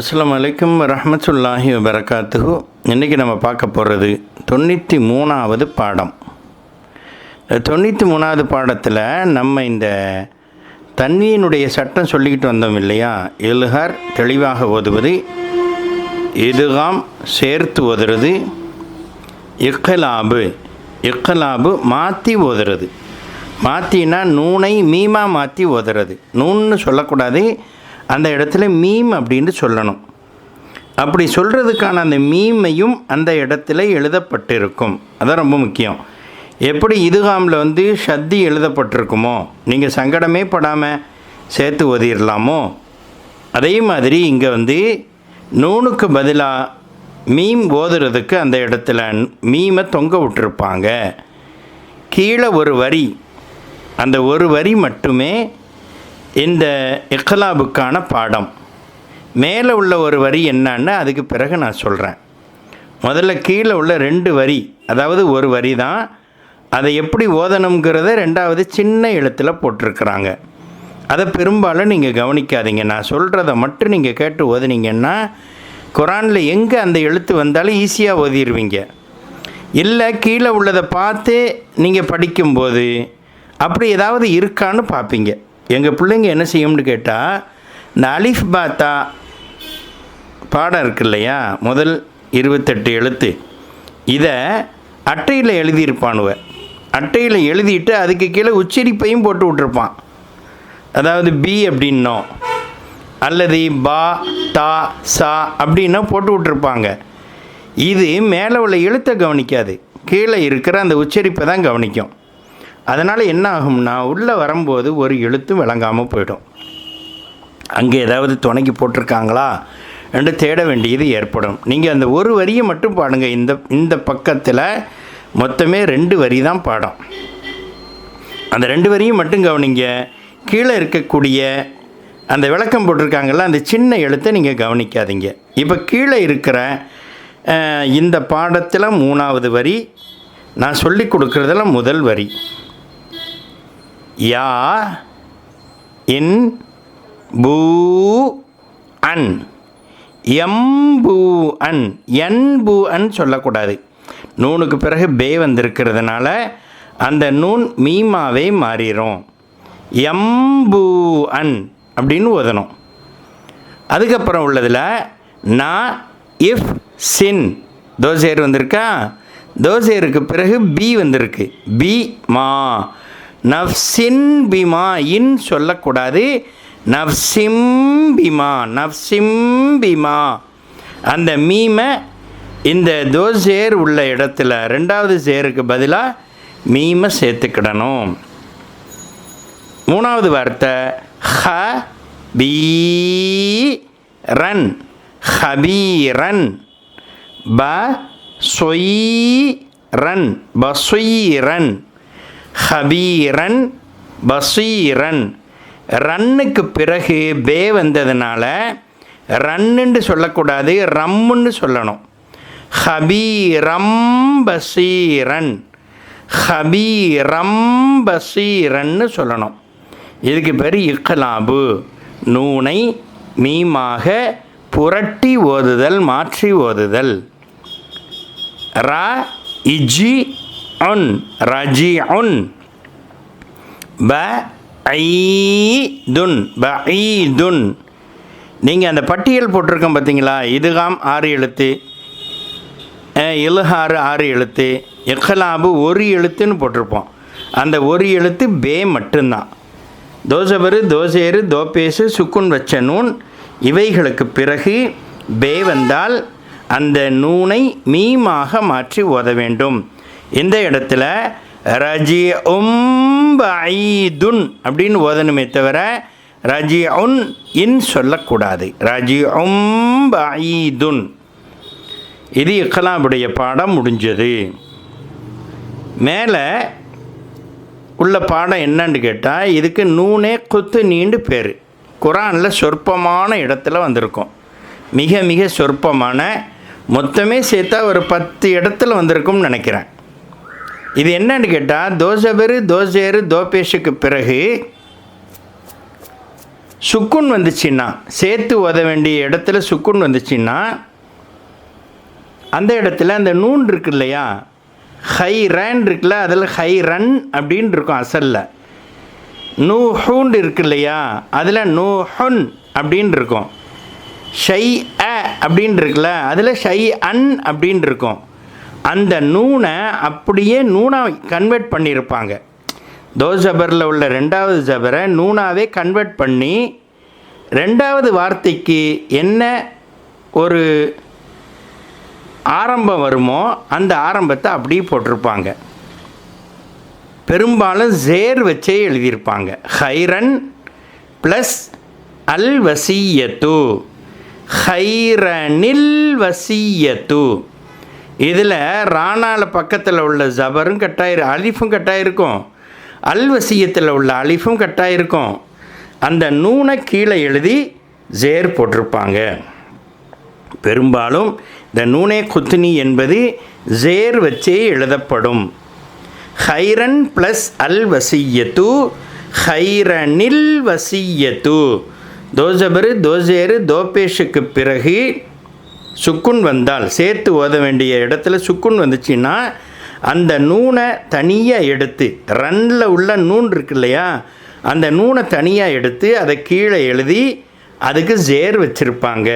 அஸ்லாம் அலைக்கும் ரஹமத்துல்லாஹி வரகாத்துகு இன்றைக்கி நம்ம பார்க்க போகிறது தொண்ணூற்றி மூணாவது பாடம். இந்த தொண்ணூற்றி மூணாவது பாடத்தில் நம்ம இந்த தண்ணியினுடைய சட்டம் சொல்லிக்கிட்டு வந்தோம் இல்லையா? எழுகார் தெளிவாக ஓதுவது எதுகாம் சேர்த்து ஓதுறது இக்கலாபு இக்கலாபு மாற்றி ஓதுறது. மாற்றினா நூனை மீமா மாற்றி ஓதுறது. நூன்னு சொல்லக்கூடாது அந்த இடத்துல மீம் அப்படின்னு சொல்லணும். அப்படி சொல்கிறதுக்கான அந்த மீமையும் அந்த இடத்துல எழுதப்பட்டிருக்கும். அதான் ரொம்ப முக்கியம். எப்படி இதுகாமில் வந்து சத்தி எழுதப்பட்டிருக்குமோ நீங்கள் சங்கடமே படாமல் சேர்த்து ஓதிடலாமோ அதே மாதிரி இங்கே வந்து நூனுக்கு பதிலாக மீம் ஓதுறதுக்கு அந்த இடத்துல மீமை தொங்க விட்டுருப்பாங்க. கீழே ஒரு வரி அந்த ஒரு வரி மட்டுமே இந்த இக்லாபுக்கான பாடம். மேலே உள்ள ஒரு வரி என்னன்னு அதுக்கு பிறகு நான் சொல்கிறேன் முதல்ல கீழே உள்ள ரெண்டு வரி அதாவது ஒரு வரி தான் அதை எப்படி ஓதணுங்கிறத ரெண்டாவது சின்ன எழுத்தில் போட்டிருக்கிறாங்க. அதை பெரும்பாலும் நீங்கள் கவனிக்காதீங்க. நான் சொல்கிறத மட்டும் நீங்கள் கேட்டு ஓதுனீங்கன்னா குரானில் எங்கே அந்த எழுத்து வந்தாலும் ஈஸியாக ஓதிடுவீங்க இல்லை கீழே உள்ளதை பார்த்து நீங்கள் படிக்கும்போது அப்படி ஏதாவது இருக்கான்னு பார்ப்பீங்க. எங்கள் பிள்ளைங்க என்ன செய்யும்னு கேட்டால் இந்த அலிஃப் பாத்தா பாடம் இருக்கு இல்லையா? முதல் இருபத்தெட்டு எழுத்து. இதை அட்டையில் எழுதியிருப்பானுவ. அட்டையில் எழுதிட்டு அதுக்கு கீழே உச்சரிப்பையும் போட்டு விட்ருப்பான் அதாவது பி அப்படின்னோ அல்லது பா தா சா அப்படின்னா போட்டு விட்ருப்பாங்க இது மேலே உள்ள எழுத்தை கவனிக்காது. கீழே இருக்கிற அந்த உச்சரிப்பை தான் கவனிக்கும். அதனால் என்ன ஆகும்னா உள்ளே வரும்போது ஒரு எழுத்தும் விளங்காமல் போயிடும். அங்கே ஏதாவது துணைக்கு போட்டிருக்காங்களா? என்று தேட வேண்டியது ஏற்படும். நீங்கள் அந்த ஒரு வரியை மட்டும் பாடுங்க. இந்த இந்த பக்கத்தில் மொத்தமே ரெண்டு வரி தான் பாடம். அந்த ரெண்டு வரியும் மட்டும் கவனிங்க. கீழே இருக்கக்கூடிய அந்த விளக்கம் போட்டிருக்காங்கல்ல அந்த சின்ன எழுத்தை நீங்கள் கவனிக்காதீங்க. இப்போ கீழே இருக்கிற இந்த பாடத்தில் மூணாவது வரி நான் சொல்லி கொடுக்குறதுல முதல் வரி. யா இன் பூ அன். எம்பூ அன். என்பூ அன் சொல்லக்கூடாது. நூனுக்கு பிறகு பே வந்திருக்கிறதுனால அந்த நூன் மீமாவே மாறிடும் எம்பூ அன் அப்படின்னு ஓதணும். அதுக்கப்புறம் உள்ளதில் நான் இஃப் சின். தோசேர் வந்திருக்கா? தோசேருக்கு பிறகு பி வந்திருக்கு. பி மா. நஃப்சின் பிமா இன் சொல்லக்கூடாது. நஃப்சிம் பிமா பிமா. அந்த மீமை இந்த தோசேர் உள்ள இடத்துல ரெண்டாவது சேருக்கு பதிலாக மீமை சேர்த்துக்கிடணும். மூணாவது வார்த்தை ஹ பீ ரன் ஹபீரன். ப சொய் ரன் பஸ்வீரன் ஹபீரன் பசீரன். ரன்னுக்கு பிறகு பே வந்ததுனால ரன்னுன்னு சொல்லக்கூடாது ரம்முன்னு சொல்லணும். ஹபீரம் பசீரன். ஹபீரம் பசீரன்னு சொல்லணும். இதுக்கு பேர் இக்கலாபு நூனை மீமாக புரட்டி ஓதுதல் மாற்றி ஓதுதல். ரா இஜி உன் ரஜி உன் ப ஐதுன் ப ஐதுன் நீங்கள் அந்த பட்டியல் போட்டிருக்கோம் பார்த்தீங்களா இதுகாம் ஆறு எழுத்து. அஹ், இலுஹாறு ஆறு எழுத்து. எக்கலாபு ஒரு எழுத்துன்னு போட்டிருப்போம். அந்த ஒரு எழுத்து பே மட்டும்தான். தோசபரு தோசேரு தோப்பேசு சுக்குன் வச்ச நூன். இவைகளுக்கு பிறகு பே வந்தால் அந்த நூனை மீமாக மாற்றி ஓத வேண்டும். இந்த இடத்துல ரஜி உம் ஐதுன் அப்படின்னு ஓதணுமே தவிர ரஜி உன் இன் சொல்லக்கூடாது. ரஜி உம் ஐதுன் இது இக்கலாமுடைய பாடம் முடிஞ்சது. மேலே உள்ள பாடம் என்னன்னு கேட்டால் இதுக்கு நூனே குத்து நீண்டு பேர். குரானில் சொற்பமான இடத்துல வந்திருக்கும். மிக மிக சொற்பமான மொத்தமே சேர்த்தா ஒரு பத்து இடத்துல வந்திருக்கும்னு நினைக்கிறேன். இது என்னன்னு கேட்டால் தோசபெரு தோசேரு தோபேஷுக்கு பிறகு சுக்குன் வந்துச்சுன்னா சேர்த்து ஓத வேண்டிய இடத்துல சுக்குன் வந்துச்சுன்னா அந்த இடத்துல அந்த நூன் இருக்கு இல்லையா? ஹை ரேன் இருக்குல்ல அதில் ஹை ரன் அப்படின்னு இருக்கும் அசலில். நூ ஹூண்டு இருக்கு இல்லையா? அதில் நூ ஹுன் அப்படின்னு இருக்கும். ஷை அ அப்படின்னு இருக்குல்ல அதில் ஷை அன் அப்படின்னு இருக்கும். அந்த நூனை அப்படியே நூனாக கன்வெர்ட் பண்ணியிருப்பாங்க. தோ ஜபரில் உள்ள ரெண்டாவது ஜபரை நூனாவே கன்வெர்ட் பண்ணி ரெண்டாவது வார்த்தைக்கு என்ன ஒரு ஆரம்பம் வருமோ அந்த ஆரம்பத்தை அப்படியே போட்டிருப்பாங்க. பெரும்பாலும் ஜேர் வச்சே எழுதியிருப்பாங்க. ஹைரன் ப்ளஸ் அல் வசியத்து ஹைரனில் வசியத்து. இதில் ராணால பக்கத்தில் உள்ள ஜபரும் கட்டாயிரு அலிஃபும் கட்டாயிருக்கும். அல் வசியத்தில் உள்ள அலிஃபும் கட்டாயிருக்கும். அந்த நூனை கீழே எழுதி ஜேர் போட்டிருப்பாங்க. பெரும்பாலும் இந்த நூனே குத்துனி என்பது ஜேர் வச்சே எழுதப்படும். ஹைரன் ப்ளஸ் அல் வசியத்து. ஹைரனில் வசியத்து தோஜபரு தோஜேரு தோபேஷுக்கு பிறகு சுக்குன் வந்தால் சேர்த்து ஓத வேண்டிய இடத்துல சுக்குன் வந்துச்சுன்னா அந்த நூனை தனியாக எடுத்து ரன்னில் உள்ள நூன் இருக்கு இல்லையா அந்த நூனை தனியாக எடுத்து அதை கீழே எழுதி அதுக்கு ஜேர் வச்சுருப்பாங்க.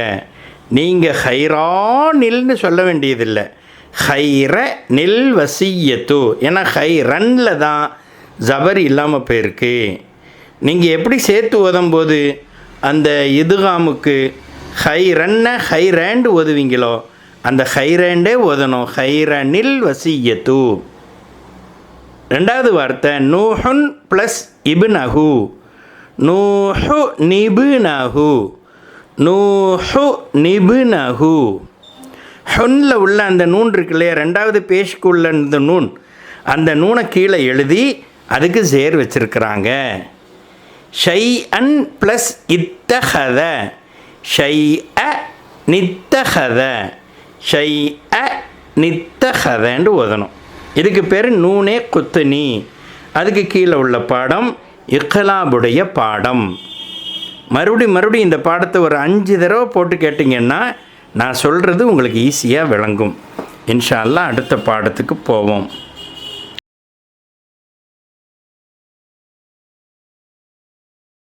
நீங்கள் ஹைரானில்னு சொல்ல வேண்டியதில்லை. ஹைர நெல் வசியத்து. ஏன்னா ஹை ரன்னில் தான் ஜபர் இல்லாமல் போயிருக்கு. நீங்கள் எப்படி சேர்த்து ஓதும்போது அந்த இதுகாமுக்கு ஹை ரன்னை ஹை ரேண்டு ஓதுவீங்களோ அந்த ஹை ரேண்டே ஓதணும் ஹைரனில் வசியத்து. ரெண்டாவது வார்த்தை நூஹுன் ப்ளஸ் இபுனஹு. நூஹு நிபுனஹு. நூஹு நிபுனஹு. ஹொன்னில் உள்ள அந்த நூன் இருக்கு இல்லையா ரெண்டாவது பேஷ்க்கு உள்ள இந்த நூன். அந்த நூனை கீழே எழுதி அதுக்கு சேர் வச்சிருக்கிறாங்க. ஷை அன் ப்ளஸ் இத்தகத ஷை அ நித்தகத ஷை அ நித்தகதன்னு ஓதணும். இதுக்கு பேர் நூனே குத்துனி அதுக்கு கீழே உள்ள பாடம் இக்கலாபுடைய பாடம். மறுபடி மறுபடி இந்த பாடத்தை ஒரு அஞ்சு தடவை போட்டு கேட்டிங்கன்னா நான் சொல்கிறது உங்களுக்கு ஈஸியாக விளங்கும். இன்ஷால்லாம் அடுத்த பாடத்துக்கு போவோம்.